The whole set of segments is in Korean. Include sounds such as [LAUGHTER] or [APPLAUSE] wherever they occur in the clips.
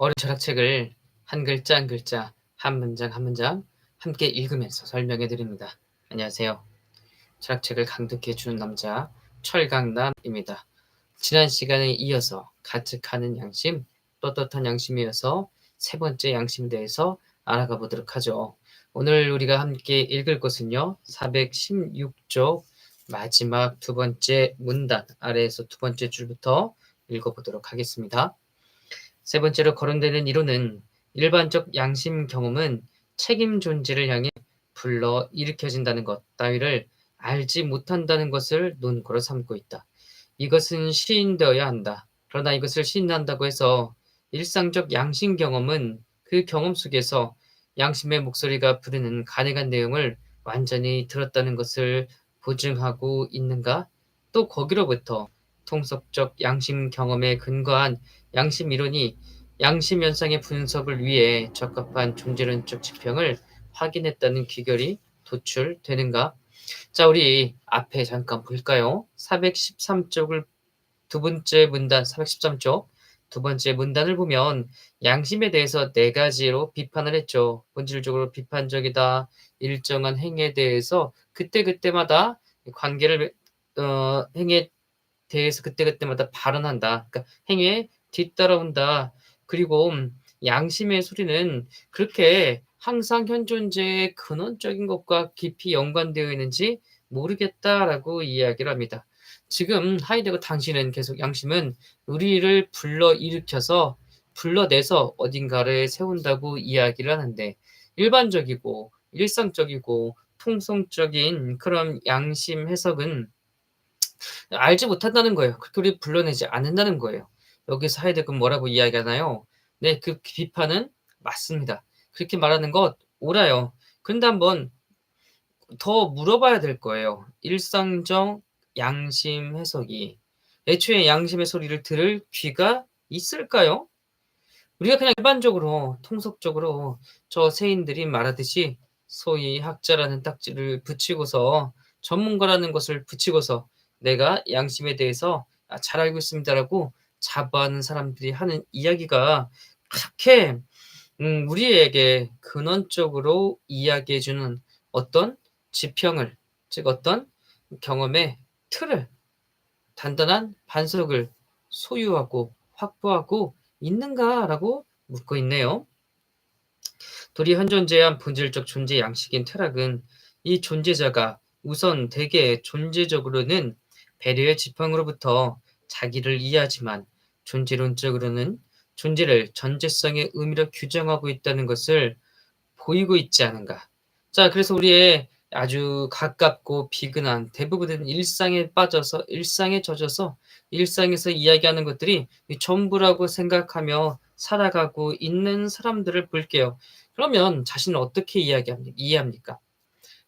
어려운 철학책을 한 글자 한 글자, 한 문장 한 문장 함께 읽으면서 설명해 드립니다. 안녕하세요. 철학책을 강독해 주는 남자 철강남입니다. 지난 시간에 이어서 가득하는 양심, 떳떳한 양심이어서 세 번째 양심에 대해서 알아가 보도록 하죠. 오늘 우리가 함께 읽을 것은요. 416쪽 마지막 두 번째 문단 아래에서 두 번째 줄부터 읽어보도록 하겠습니다. 세 번째로 거론되는 이론은 일반적 양심 경험은 책임 존재를 향해 불러 일으켜진다는 것 따위를 알지 못한다는 것을 논거로 삼고 있다. 이것은 시인되어야 한다. 그러나 이것을 시인한다고 해서 일상적 양심 경험은 그 경험 속에서 양심의 목소리가 부르는 가능한 내용을 완전히 들었다는 것을 보증하고 있는가? 또 거기로부터 통속적 양심 경험에 근거한 양심 이론이 양심 현상의 분석을 위해 적합한 존재론적 지평을 확인했다는 귀결이 도출되는가? 자, 우리 앞에 잠깐 볼까요? 413쪽을 두 번째 문단 413쪽 두 번째 문단을 보면 양심에 대해서 네 가지로 비판을 했죠. 본질적으로 비판적이다. 일정한 행위에 대해서 그때그때마다 관계를 어, 행위에 대해서 그때그때마다 발언한다. 그러니까 행위에 뒤따라온다. 그리고 양심의 소리는 그렇게 항상 현 존재의 근원적인 것과 깊이 연관되어 있는지 모르겠다라고 이야기를 합니다. 지금 하이데거 당신은 계속 양심은 우리를 불러 일으켜서 불러내서 어딘가를 세운다고 이야기를 하는데 일반적이고 일상적이고 통성적인 그런 양심 해석은 알지 못한다는 거예요. 그렇게 우리 불러내지 않는다는 거예요. 여기서 하이데거는 뭐라고 이야기하나요? 네, 그 비판은 맞습니다. 그렇게 말하는 것 옳아요. 그런데 한번 더 물어봐야 될 거예요. 일상적 양심 해석이 애초에 양심의 소리를 들을 귀가 있을까요? 우리가 그냥 일반적으로 통속적으로 저 세인들이 말하듯이 소위 학자라는 딱지를 붙이고서 전문가라는 것을 붙이고서 내가 양심에 대해서 잘 알고 있습니다라고 자부하는 사람들이 하는 이야기가 그렇게 음, 우리에게 근원적으로 이야기해주는 어떤 지평을, 즉 어떤 경험의 틀을, 단단한 반석을 소유하고 확보하고 있는가라고 묻고 있네요. 도리 현존재한 본질적 존재 양식인 퇴락은 이 존재자가 우선 대개 존재적으로는 배려의 지평으로부터 자기를 이해하지만 존재론적으로는 존재를 전제성의 의미로 규정하고 있다는 것을 보이고 있지 않은가. 자, 그래서 우리의 아주 가깝고 비근한 대부분은 일상에 빠져서 일상에 젖어서 일상에서 이야기하는 것들이 전부라고 생각하며 살아가고 있는 사람들을 볼게요. 그러면 자신을 어떻게 이야기합니까? 이해합니까?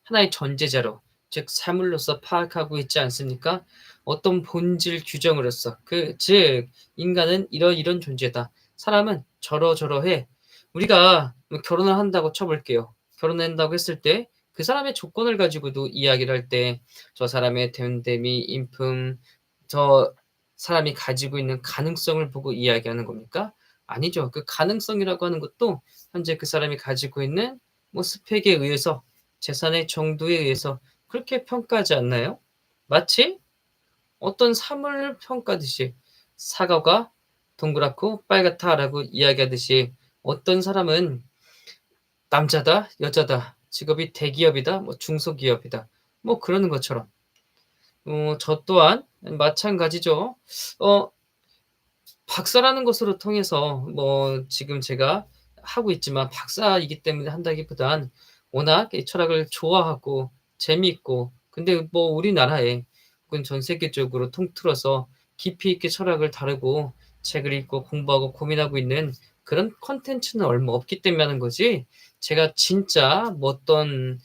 하나의 전제자로 즉 사물로서 파악하고 있지 않습니까? 어떤 본질 규정으로서 그 즉 인간은 이런 이런 존재다. 사람은 저러저러해. 우리가 뭐 결혼을 한다고 쳐볼게요. 결혼한다고 했을 때 그 사람의 조건을 가지고도 이야기를 할 때 저 사람의 됨됨이, 인품, 저 사람이 가지고 있는 가능성을 보고 이야기하는 겁니까? 아니죠. 그 가능성이라고 하는 것도 현재 그 사람이 가지고 있는 뭐 스펙에 의해서 재산의 정도에 의해서 그렇게 평가하지 않나요? 마치 어떤 사물을 평가듯이 사과가 동그랗고 빨갛다라고 이야기하듯이 어떤 사람은 남자다, 여자다, 직업이 대기업이다, 뭐 중소기업이다, 뭐 그러는 것처럼 어, 저 또한 마찬가지죠. 어, 박사라는 것으로 통해서 뭐 지금 제가 하고 있지만 박사이기 때문에 한다기보단 워낙 철학을 좋아하고 재미있고 근데 뭐 우리나라에 혹은 전 세계적으로 통틀어서 깊이 있게 철학을 다루고 책을 읽고 공부하고 고민하고 있는 그런 컨텐츠는 얼마 없기 때문에 하는 거지. 제가 진짜 뭐 어떤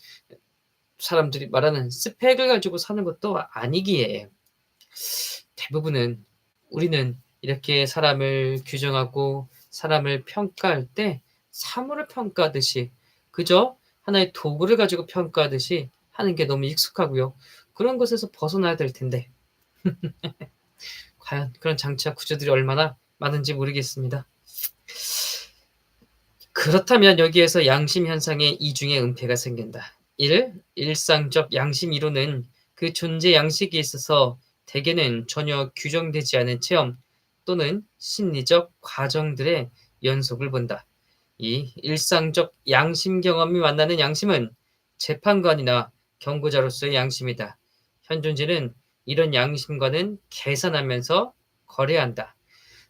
사람들이 말하는 스펙을 가지고 사는 것도 아니기에 대부분은 우리는 이렇게 사람을 규정하고 사람을 평가할 때 사물을 평가하듯이 그저 하나의 도구를 가지고 평가하듯이 하는 게 너무 익숙하고요. 그런 것에서 벗어나야 될 텐데 [LAUGHS] 과연 그런 장치와 구조들이 얼마나 많은지 모르겠습니다. 그렇다면 여기에서 양심 현상의 이중의 은폐가 생긴다. 1. 일상적 양심 이론은 그 존재 양식에 있어서 대개는 전혀 규정되지 않은 체험 또는 심리적 과정들의 연속을 본다. 이 일상적 양심 경험이 만나는 양심은 재판관이나 경고자로서의 양심이다. 현존지는 이런 양심과는 계산하면서 거래한다.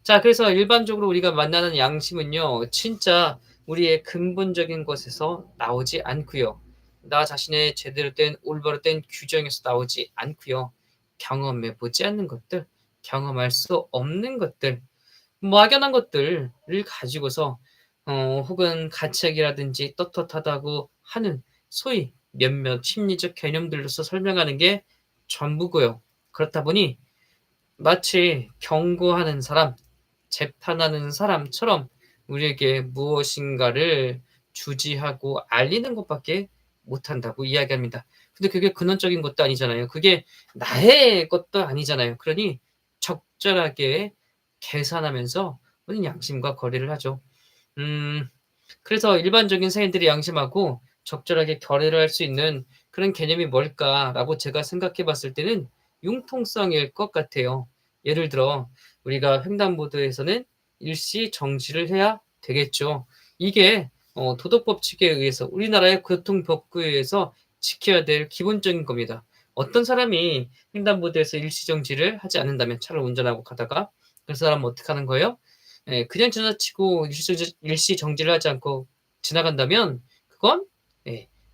자, 그래서 일반적으로 우리가 만나는 양심은요, 진짜 우리의 근본적인 것에서 나오지 않고요. 나 자신의 제대로 된 올바로 된 규정에서 나오지 않고요. 경험해 보지 않는 것들, 경험할 수 없는 것들, 막연한 것들을 가지고서 어, 혹은 가책이라든지 떳떳하다고 하는 소위 몇몇 심리적 개념들로서 설명하는 게 전부고요. 그렇다 보니 마치 경고하는 사람, 재판하는 사람처럼 우리에게 무엇인가를 주지하고 알리는 것밖에 못한다고 이야기합니다. 근데 그게 근원적인 것도 아니잖아요. 그게 나의 것도 아니잖아요. 그러니 적절하게 계산하면서 우리는 양심과 거래를 하죠. 음, 그래서 일반적인 세인들이 양심하고 적절하게 거래를 할 수 있는 그런 개념이 뭘까라고 제가 생각해 봤을 때는 융통성일 것 같아요. 예를 들어 우리가 횡단보도에서는 일시 정지를 해야 되겠죠. 이게 어, 도덕법칙에 의해서 우리나라의 교통법규에 의해서 지켜야 될 기본적인 겁니다. 어떤 사람이 횡단보도에서 일시정지를 하지 않는다면 차를 운전하고 가다가 그 사람은 어떻게 하는 거예요? 예, 그냥 지나치고 일시, 정지를 하지 않고 지나간다면 그건 예,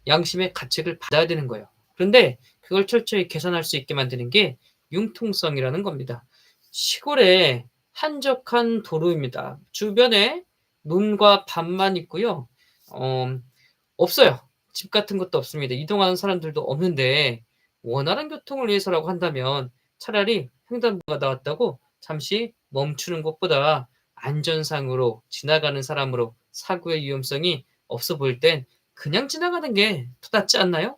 양심의 가책을 받아야 되는 거예요. 그런데 그걸 철저히 계산할 수 있게 만드는 게 융통성이라는 겁니다. 시골에 한적한 도로입니다. 주변에 논과 밭만 있고요. 어, 없어요. 집 같은 것도 없습니다. 이동하는 사람들도 없는데 원활한 교통을 위해서라고 한다면 차라리 횡단보도가 나왔다고 잠시 멈추는 것보다 안전상으로 지나가는 사람으로 사고의 위험성이 없어 보일 땐 그냥 지나가는 게 더 낫지 않나요?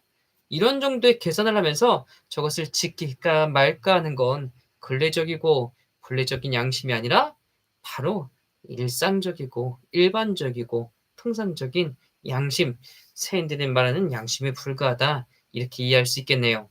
이런 정도의 계산을 하면서 저것을 지킬까 말까 하는 건 근래적이고 본래적인 양심이 아니라 바로 일상적이고 일반적이고 통상적인 양심, 세인들이 말하는 양심에 불과하다 이렇게 이해할 수 있겠네요.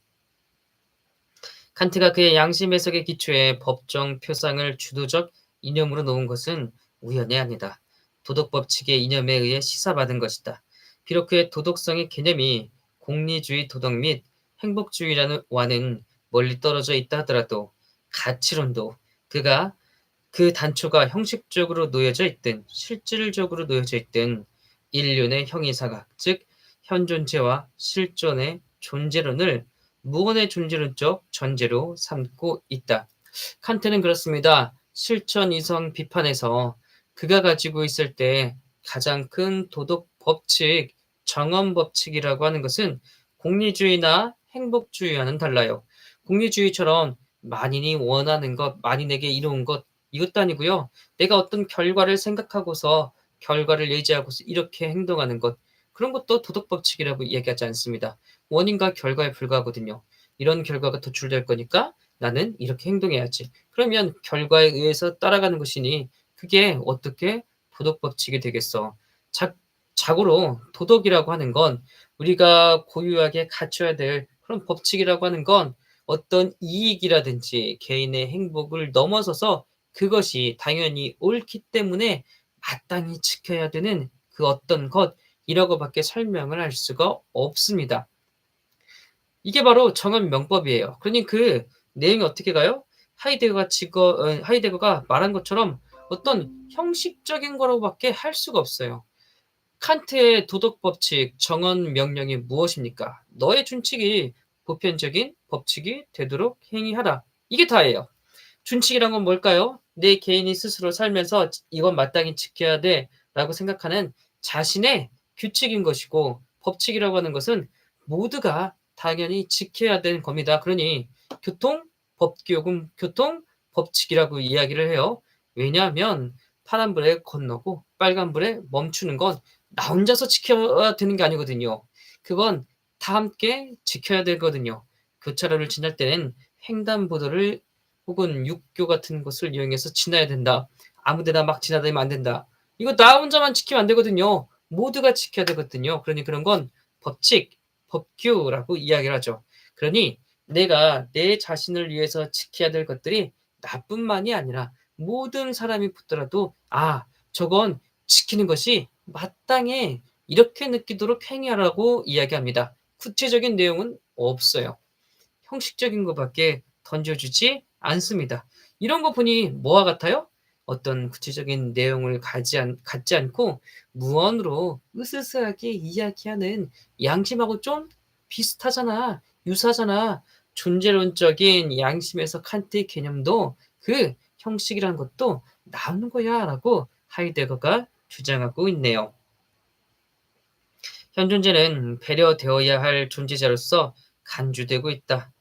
칸트가 그의 양심 해석의 기초에 법정 표상을 주도적 이념으로 놓은 것은 우연이 아니다. 도덕 법칙의 이념에 의해 시사받은 것이다. 비록 그의 도덕성의 개념이 공리주의 도덕 및 행복주의와는 멀리 떨어져 있다 하더라도 가치론도 그가 그 단초가 형식적으로 놓여져 있든 실질적으로 놓여져 있든 인륜의 형이사각, 즉 현존재와 실존의 존재론을 무언의 존재론적 전제로 삼고 있다. 칸트는 그렇습니다. 실천 이성 비판에서 그가 가지고 있을 때 가장 큰 도덕 법칙, 정언 법칙이라고 하는 것은 공리주의나 행복주의와는 달라요. 공리주의처럼 만인이 원하는 것, 만인에게 이루은 것, 이것도 아니고요. 내가 어떤 결과를 생각하고서 결과를 예지하고서 이렇게 행동하는 것, 그런 것도 도덕 법칙이라고 얘기하지 않습니다. 원인과 결과에 불과하거든요. 이런 결과가 도출될 거니까 나는 이렇게 행동해야지. 그러면 결과에 의해서 따라가는 것이니 그게 어떻게 도덕 법칙이 되겠어? 자, 자고로 도덕이라고 하는 건 우리가 고유하게 갖춰야 될 그런 법칙이라고 하는 건 어떤 이익이라든지 개인의 행복을 넘어서서 그것이 당연히 옳기 때문에 마땅히 지켜야 되는 그 어떤 것이라고밖에 설명을 할 수가 없습니다. 이게 바로 정언 명법이에요. 그러니 그 내용이 어떻게 가요? 하이데거가 지거, 어, 하이데거가 말한 것처럼 어떤 형식적인 거라고밖에 할 수가 없어요. 칸트의 도덕 법칙, 정언 명령이 무엇입니까? 너의 준칙이 보편적인 법칙이 되도록 행위하라. 이게 다예요. 준칙이란 건 뭘까요? 내 개인이 스스로 살면서 이건 마땅히 지켜야 돼 라고 생각하는 자신의 규칙인 것이고 법칙이라고 하는 것은 모두가 당연히 지켜야 되는 겁니다. 그러니 교통 법규요금 교통 법칙이라고 이야기를 해요. 왜냐하면 파란불에 건너고 빨간불에 멈추는 건 나 혼자서 지켜야 되는 게 아니거든요. 그건 다 함께 지켜야 되거든요. 교차로를 지날 때는 횡단보도를 혹은 육교 같은 것을 이용해서 지나야 된다. 아무데나 막 지나다니면 안 된다. 이거 나 혼자만 지키면 안 되거든요. 모두가 지켜야 되거든요. 그러니 그런 건 법칙, 법규라고 이야기를 하죠. 그러니 내가 내 자신을 위해서 지켜야 될 것들이 나뿐만이 아니라 모든 사람이 붙더라도 아 저건 지키는 것이 마땅해 이렇게 느끼도록 행위하라고 이야기합니다. 구체적인 내용은 없어요. 형식적인 것밖에 던져주지 않습니다. 이런 거 보니 뭐와 같아요? 어떤 구체적인 내용을 가지 않, 갖지 않고 무언으로 으스스하게 이야기하는 양심하고 좀 비슷하잖아. 유사하잖아. 존재론적인 양심에서 칸트의 개념도 그 형식이라는 것도 나오는 거야 라고 하이데거가 주장하고 있네요. 현 존재는 배려되어야 할 존재자로서 간주되고 있다.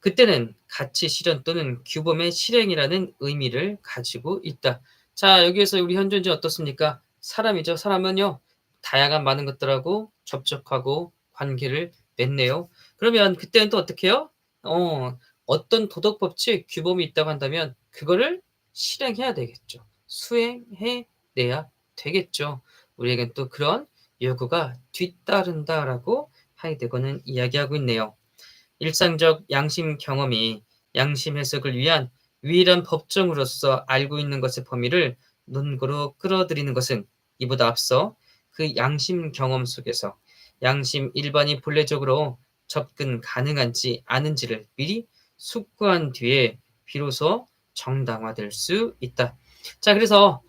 그때는 가치 실현 또는 규범의 실행이라는 의미를 가지고 있다. 자, 여기에서 우리 현 존재 어떻습니까? 사람이죠. 사람은요, 다양한 많은 것들하고 접촉하고 관계를 맺네요. 그러면 그때는 또 어떻게 해요? 어, 어떤 도덕 법칙, 규범이 있다고 한다면 그거를 실행해야 되겠죠. 수행해 내야 되겠죠. 우리에겐 또 그런 요구가 뒤따른다라고 하이데거는 이야기하고 있네요. 일상적 양심 경험이 양심 해석을 위한 유일한 법정으로서 알고 있는 것의 범위를 논거로 끌어들이는 것은 이보다 앞서 그 양심 경험 속에서 양심 일반이 본래적으로 접근 가능한지 아는지를 미리 숙고한 뒤에 비로소 정당화될 수 있다. 자, 그래서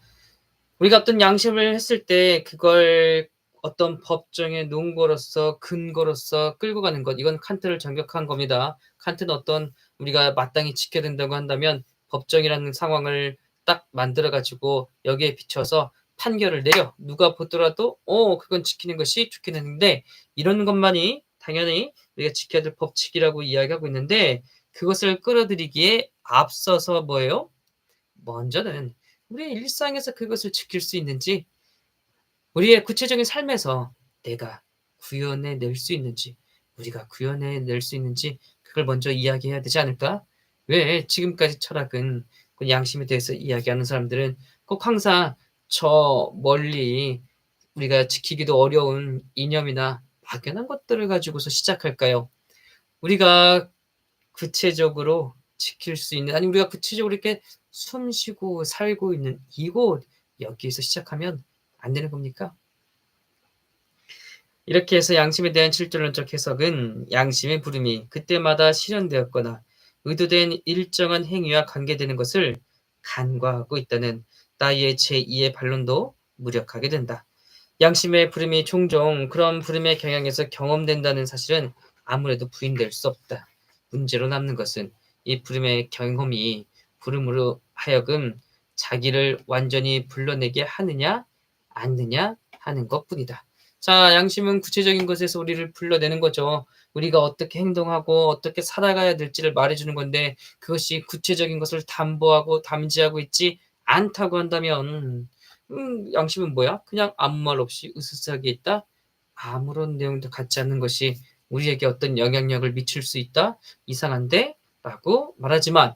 우리가 어떤 양심을 했을 때 그걸 어떤 법정의 논거로서 근거로서 끌고 가는 것 이건 칸트를 저격한 겁니다. 칸트는 어떤 우리가 마땅히 지켜야 된다고 한다면 법정이라는 상황을 딱 만들어 가지고 여기에 비춰서 판결을 내려 누가 보더라도 어 그건 지키는 것이 좋겠는데 이런 것만이 당연히 우리가 지켜야 될 법칙이라고 이야기하고 있는데 그것을 끌어들이기에 앞서서 뭐예요? 먼저는 우리의 일상에서 그것을 지킬 수 있는지 우리의 구체적인 삶에서 내가 구현해 낼 수 있는지, 우리가 구현해 낼 수 있는지 그걸 먼저 이야기해야 되지 않을까? 왜 지금까지 철학은 그 양심에 대해서 이야기하는 사람들은 꼭 항상 저 멀리 우리가 지키기도 어려운 이념이나 막연한 것들을 가지고서 시작할까요? 우리가 구체적으로 지킬 수 있는 아니 우리가 구체적으로 이렇게 숨 쉬고 살고 있는 이곳 여기에서 시작하면 안 되는 겁니까? 이렇게 해서 양심에 대한 실존론적 해석은 양심의 부름이 그때마다 실현되었거나 의도된 일정한 행위와 관계되는 것을 간과하고 있다는 따위의 제2의 반론도 무력하게 된다. 양심의 부름이 종종 그런 부름의 경향에서 경험된다는 사실은 아무래도 부인될 수 없다. 문제로 남는 것은 이 부름의 경험이 부름으로 하여금 자기를 완전히 불러내게 하느냐 않느냐 하는 것뿐이다. 자, 양심은 구체적인 것에서 우리를 불러내는 거죠. 우리가 어떻게 행동하고 어떻게 살아가야 될지를 말해주는 건데 그것이 구체적인 것을 담보하고 담지하고 있지 않다고 한다면 음, 양심은 뭐야? 그냥 아무 말 없이 으스스하게 있다? 아무런 내용도 갖지 않는 것이 우리에게 어떤 영향력을 미칠 수 있다? 이상한데? 라고 말하지만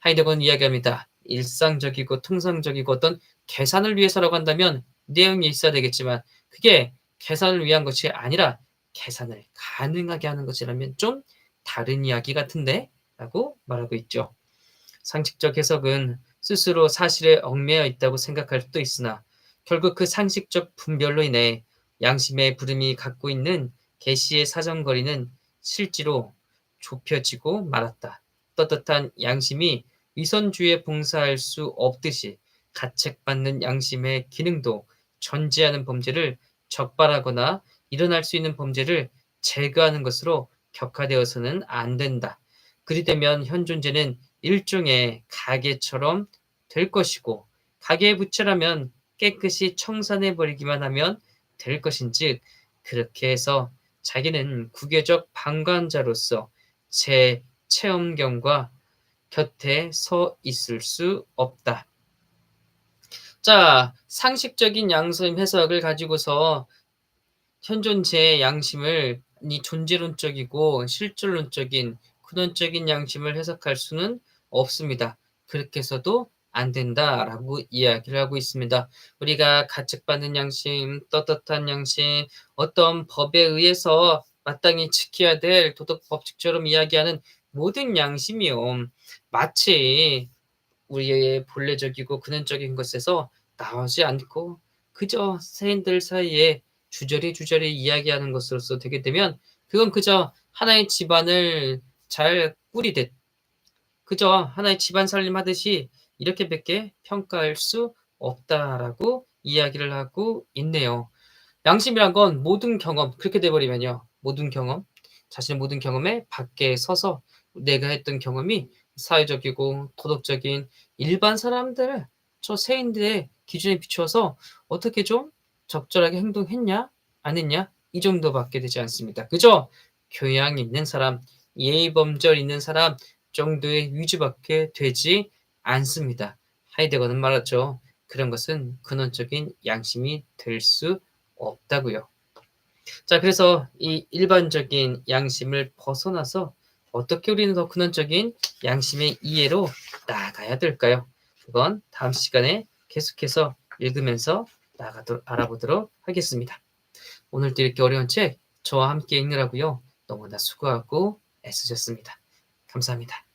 하이데거는 이야기합니다. 일상적이고 통상적이고 어떤 계산을 위해서라고 한다면 내용이 있어야 되겠지만 그게 계산을 위한 것이 아니라 계산을 가능하게 하는 것이라면 좀 다른 이야기 같은데? 라고 말하고 있죠. 상식적 해석은 스스로 사실에 얽매여 있다고 생각할 수도 있으나 결국 그 상식적 분별로 인해 양심의 부름이 갖고 있는 계시의 사정거리는 실제로 좁혀지고 말았다. 떳떳한 양심이 위선주의에 봉사할 수 없듯이 가책받는 양심의 기능도 전제하는 범죄를 적발하거나 일어날 수 있는 범죄를 제거하는 것으로 격화되어서는 안 된다. 그리 되면 현 존재는 일종의 가게처럼 될 것이고 가게의 부채라면 깨끗이 청산해 버리기만 하면 될 것인즉 그렇게 해서 자기는 국외적 방관자로서 제 체험경과 곁에 서 있을 수 없다. 자, 상식적인 양심 해석을 가지고서 현존제의 양심을 이 존재론적이고 실존론적인 근원적인 양심을 해석할 수는 없습니다. 그렇게 해서도 안 된다라고 이야기를 하고 있습니다. 우리가 가책받는 양심, 떳떳한 양심, 어떤 법에 의해서 마땅히 지켜야 될 도덕 법칙처럼 이야기하는 모든 양심이요. 마치 우리의 본래적이고 근원적인 것에서 나오지 않고 그저 세인들 사이에 주저리 주저리 이야기하는 것으로서 되게 되면 그건 그저 하나의 집안을 잘 꾸리듯 그저 하나의 집안 살림하듯이 이렇게밖에 평가할 수 없다라고 이야기를 하고 있네요. 양심이란 건 모든 경험 그렇게 돼버리면요. 모든 경험 자신의 모든 경험에 밖에 서서 내가 했던 경험이 사회적이고 도덕적인 일반 사람들 저 세인들의 기준에 비추어서 어떻게 좀 적절하게 행동했냐 안 했냐 이 정도밖에 되지 않습니다. 그저 교양 있는 사람 예의 범절 있는 사람 정도의 위주밖에 되지 않습니다. 하이데거는 말했죠. 그런 것은 근원적인 양심이 될 수 없다고요. 자, 그래서 이 일반적인 양심을 벗어나서 어떻게 우리는 더 근원적인 양심의 이해로 나아가야 될까요? 그건 다음 시간에 계속해서 읽으면서 나가도록 알아보도록 하겠습니다. 오늘도 이렇게 어려운 책 저와 함께 읽느라고요. 너무나 수고하고 애쓰셨습니다. 감사합니다.